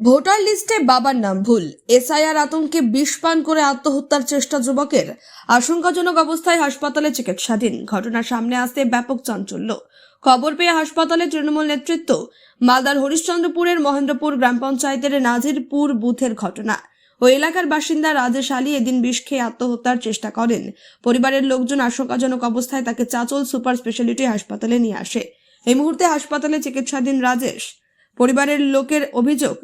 Voter লিস্টে বাবার নাম ভুল। এসআইআর আতঙ্কে বিষ পান করে আত্মহত্যার চেষ্টা যুবকের। আশঙ্কাজনক অবস্থায় হাসপাতালে চিকিৎসাধীন। ঘটনা সামনে আসতে ব্যাপক চাঞ্চল্য। খবর পেয়ে হাসপাতালে তৃণমূল নেতৃত্ব, মালদার হরিশ্চন্দ্রপুরের মহেন্দ্রপুর গ্রাম পঞ্চায়েতের নাজিরপুর বুথের ঘটনা। ওই এলাকার বাসিন্দা রাজেশ আলী এদিন বিষ খেয়ে আত্মহত্যার চেষ্টা করেন। পরিবারের লোকজন আশঙ্কাজনক অবস্থায় তাকে চাচল সুপার স্পেশালিটি হাসপাতালে নিয়ে আসে। এই মুহূর্তে হাসপাতালে চিকিৎসাধীন রাজেশ। পরিবারের লোকের অভিযোগ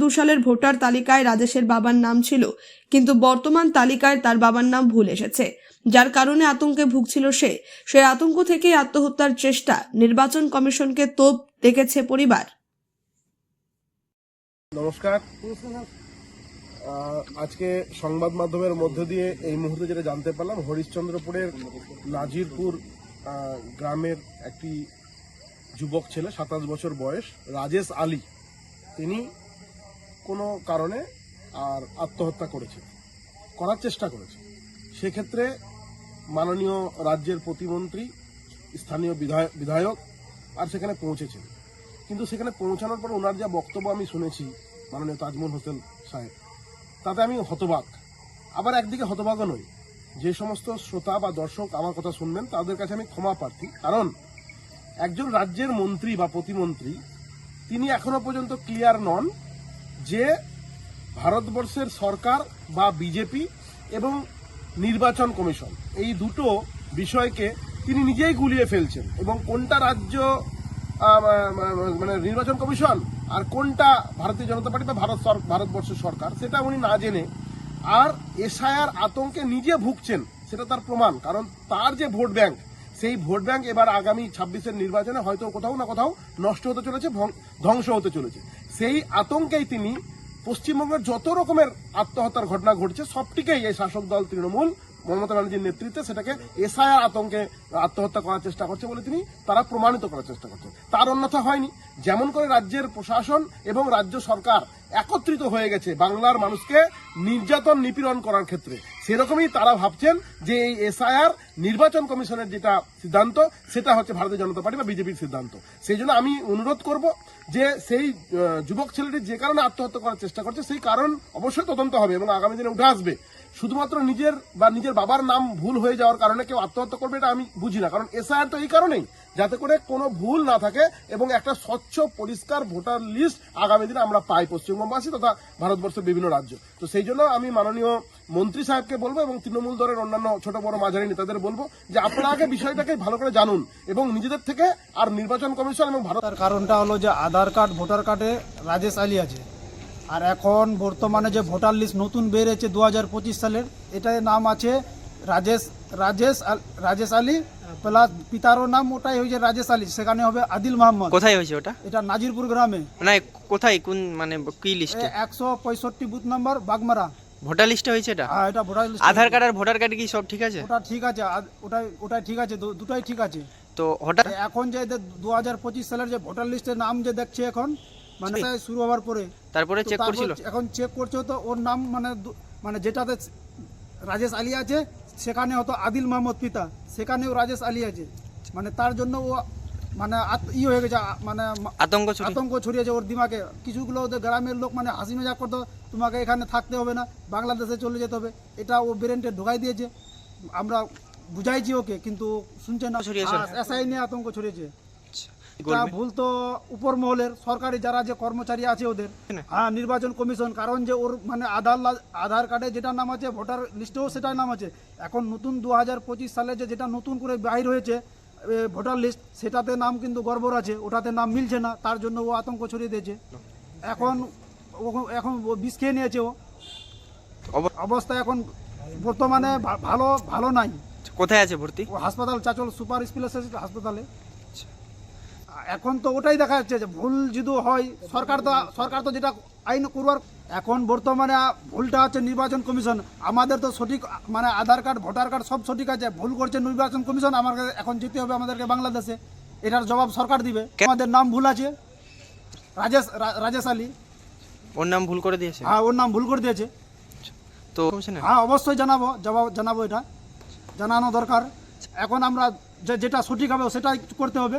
দু সালের ভোটার তালিকায় রাজেশের বাবার নাম ছিল, কিন্তু বর্তমান তালিকায় তার বাবার নাম ভুল এসেছে। যার কারণে আতঙ্কে ভুগছিল সে। সে আতঙ্ক থেকে আত্মহত্যার চেষ্টা, নির্বাচন কমিশনকে তোপ দেখেছে পরিবার। নমস্কার। আজকে সংবাদ মাধ্যমের মধ্য দিয়ে এই মুহূর্তে যেটা জানতে পারলাম, হরিশ্চন্দ্রপুরের নাজিরপুর গ্রামের একটি যুবক ছেলে, সাতাশ বছর বয়স, রাজেশ আলী। তিনি কোনো কারণে আর আত্মহত্যা করেছে করার চেষ্টা করেছে সেক্ষেত্রে মাননীয় রাজ্যের প্রতিমন্ত্রী, স্থানীয় বিধায়ক আর সেখানে পৌঁছেছেন। কিন্তু সেখানে পৌঁছানোর পর ওনার যা বক্তব্য আমি শুনেছি মাননীয় তাজমহল হোসেন সাহেব, তাতে আমি হতবাক। আবার একদিকে হতবাকও নই। যে সমস্ত শ্রোতা বা দর্শক আমার কথা শুনবেন, তাদের কাছে আমি ক্ষমা প্রার্থী। কারণ একজন রাজ্যের মন্ত্রী বা প্রতিমন্ত্রী, তিনি এখনও পর্যন্ত ক্লিয়ার নন যে ভারতবর্ষের সরকার বা বিজেপি এবং নির্বাচন কমিশন, এই দুটো বিষয়কে তিনি নিজেই গুলিয়ে ফেলছেন এবং কোনটা রাজ্য মানে নির্বাচন কমিশন আর কোনটা ভারতীয় জনতা পার্টি বা ভারত ভারতবর্ষের সরকার, সেটা উনি না জেনে আর এসআইআর আতঙ্কে নিজে ভুগছেন, সেটা তার প্রমাণ, কারণ তার যে ভোট ব্যাংক সেই ভোট ব্যাংক এবার আগামী ছাব্বিশের নির্বাচনে হয়তো কোথাও না কোথাও নষ্ট হতে চলেছে ধ্বংস হতে চলেছে। সেই আতঙ্কেই তিনি পশ্চিমবঙ্গের যত রকমের আত্মহত্যার ঘটনা ঘটছে, সবটিকেই এই শাসক দল তৃণমূল, মমতা ব্যানার্জির নেতৃত্বে সেটাকে এসআইআর আতঙ্কে আত্মহত্যা করার চেষ্টা করছে বলে তিনি, তারা প্রমাণিত করার চেষ্টা করছেন তার অন্যথা হয়নি। যেমন করে রাজ্যের প্রশাসন এবং রাজ্য সরকার একত্রিত হয়ে গেছে বাংলার মানুষকে নির্যাতন নিপীড়ন করার ক্ষেত্রে। সেরকমই তারা ভাবছেন যে এই এসআইআর নির্বাচন কমিশনের যেটা সিদ্ধান্ত, সেটা হচ্ছে ভারতীয় জনতা পার্টি বা বিজেপির সিদ্ধান্ত। সেই জন্য আমি অনুরোধ করব যে সেই যুবক ছেলেটি যে কারণে আত্মহত্যা করার চেষ্টা করছে, সেই কারণ অবশ্যই তদন্ত হবে এবং আগামী দিনে উঠে আসবে। শুধুমাত্র নিজের বা নিজের বাবার নাম ভুল হয়ে যাওয়ার কারণে কেউ আত্মহত্যা করবে এটা আমি বুঝি না। কারণ এসআইআর তো এই কারণেই। যাতে করে কোনো ভুল না থাকে এবং একটা স্বচ্ছ, পরিষ্কার ভোটার লিস্ট আগামী দিনে আমরা পাই পশ্চিমবঙ্গবাসী তথা ভারতবর্ষের বিভিন্ন রাজ্য। তো সেই জন্য আমি মাননীয় মন্ত্রী সাহেবকে বলব এবং তৃণমূল দলের অন্যান্য ছোট বড় মাঝারি নেতাদের বলব যে আপনারা আগে বিষয়টাকে ভালো করে জানুন এবং নিজেদের থেকে আর নির্বাচন কমিশন এবং ভারত তার কারণটা হলো যে আধার কার্ড, ভোটার কার্ডে রাজেশ আলী আছে। আর এখন বর্তমানে যে ভোটার লিস্ট নতুন বেরিয়েছে দু হাজার পঁচিশ সালের এটার নাম আছে রাজেশ রাজেশ রাজেশ আলী প্লাস পিতারও নাম ওটাই হয়েছে রাজেশ আলী সেখানে হবে আদিল মোহাম্মদ কোথায় হয়েছে ওটা? এটা নাজিরপুর গ্রামে। মানে কোথায় কোন মানে কি লিস্টে? একশো পঁয়ষট্টি বুথ নম্বর বাগমারা। ভোটার লিস্টে হয়েছে এটা? হ্যাঁ এটা ভোটার লিস্ট আধার কার্ড আর ভোটার কার্ড কি সব ঠিক আছে? ওটা ঠিক আছে ওটাই ওটাই ঠিক আছে দুটাই ঠিক আছে। তো হঠাৎ এখন যে দু হাজার পঁচিশ সালের যে ভোটার লিস্টের নাম যে দেখছে এখন মানে শুরু হওয়ার পরে। তারপরে চেক করছিল? এখন চেক করছে তো ওর নাম মানে মানে যেটাতে রাজেশ আলী আছে সেখানে হতো আদিল মাহমুদ পিতা সেখানেও রাজেশ আলী আছে। মানে তার জন্য ও মানে ই হয়ে গেছে মানে আতঙ্ক আতঙ্ক ছড়িয়েছে ওর দিমাগে। কিছুগুলো ওদের গ্রামের লোক মানে হাসি মজাক করতো তোমাকে এখানে থাকতে হবে না বাংলাদেশে চলে যেতে হবে। এটা ও ব্রেনটে ঢোকাই দিয়েছে। আমরা বুঝাইছি ওকে কিন্তু শুনছে না। ছড়িয়েছে। এসআই নিয়ে আতঙ্ক ছড়িয়েছে। তা ভুল তো উপর মহলের সরকারি যারা যে কর্মচারী আছে ওদের। হ্যাঁ নির্বাচন কমিশন কারণ যে ওর মানে আধার আধার কার্ডে যেটা নাম আছে ভোটার লিস্টেও সেটাই নাম আছে। এখন নতুন দু হাজার পঁচিশ সালে যে যেটা নতুন করে বাহির হয়েছে ভোটার লিস্ট সেটাতে নাম কিন্তু গড়বড় আছে ওটাতে নাম মিলছে না তার জন্য ও আতঙ্ক ছড়িয়ে দিয়েছে। এখন এখন ও বিষ খেয়ে নিয়েছে ও। অবস্থা এখন বর্তমানে ভালো ভালো নাই। কোথায় আছে ভর্তি? হাসপাতাল চাচল সুপার স্পেশালিস্ট হাসপাতালে। এখন তো ওটাই দেখা যাচ্ছে যে ভুল যদি হয় সরকার তো সরকার তো যেটা আইন করবার এখন বর্তমানে ভুলটা হচ্ছে নির্বাচন কমিশন। আমাদের তো সঠিক মানে আধার কার্ড ভোটার কার্ড সব সঠিক আছে ভুল করছে নির্বাচন কমিশন আমাকে এখন যেতে হবে আমাদেরকে বাংলাদেশে। এটার জবাব সরকার দিবে। আমাদের নাম ভুল আছে। রাজেশ রাজেশ আলী। ওর নাম ভুল করে দিয়েছে? হ্যাঁ ওর নাম ভুল করে দিয়েছে। তো হ্যাঁ অবশ্যই জানাব জবাব জানাব এটা। জানানো দরকার। এখন আমরা যে যেটা সঠিক হবে সেটাই করতে হবে।